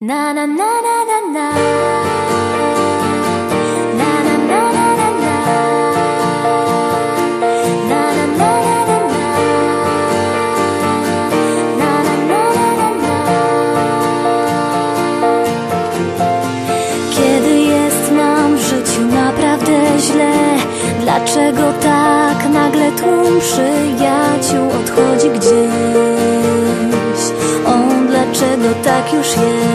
na na na na na na Dlaczego tak nagle tłum przyjaciół odchodzi gdzieś? On dlaczego tak już jest?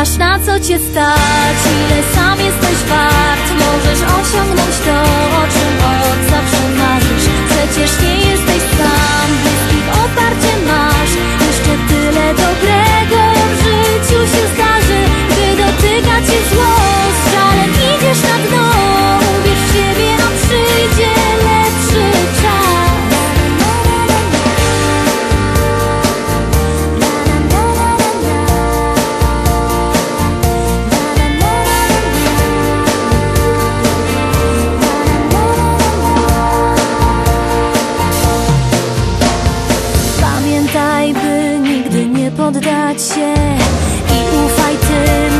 Pokaż na co cię stać. Ile sam jesteś wart Możesz osiągnąć to, o czym poddać się i ufaj tym.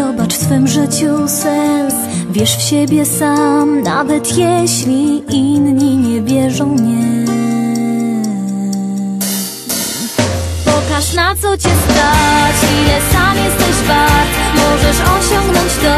Zobacz w swym życiu sens. Wierz w siebie sam Nawet jeśli inni nie wierzą nie. Pokaż na co cię stać. Ile sam jesteś wart. Możesz osiągnąć to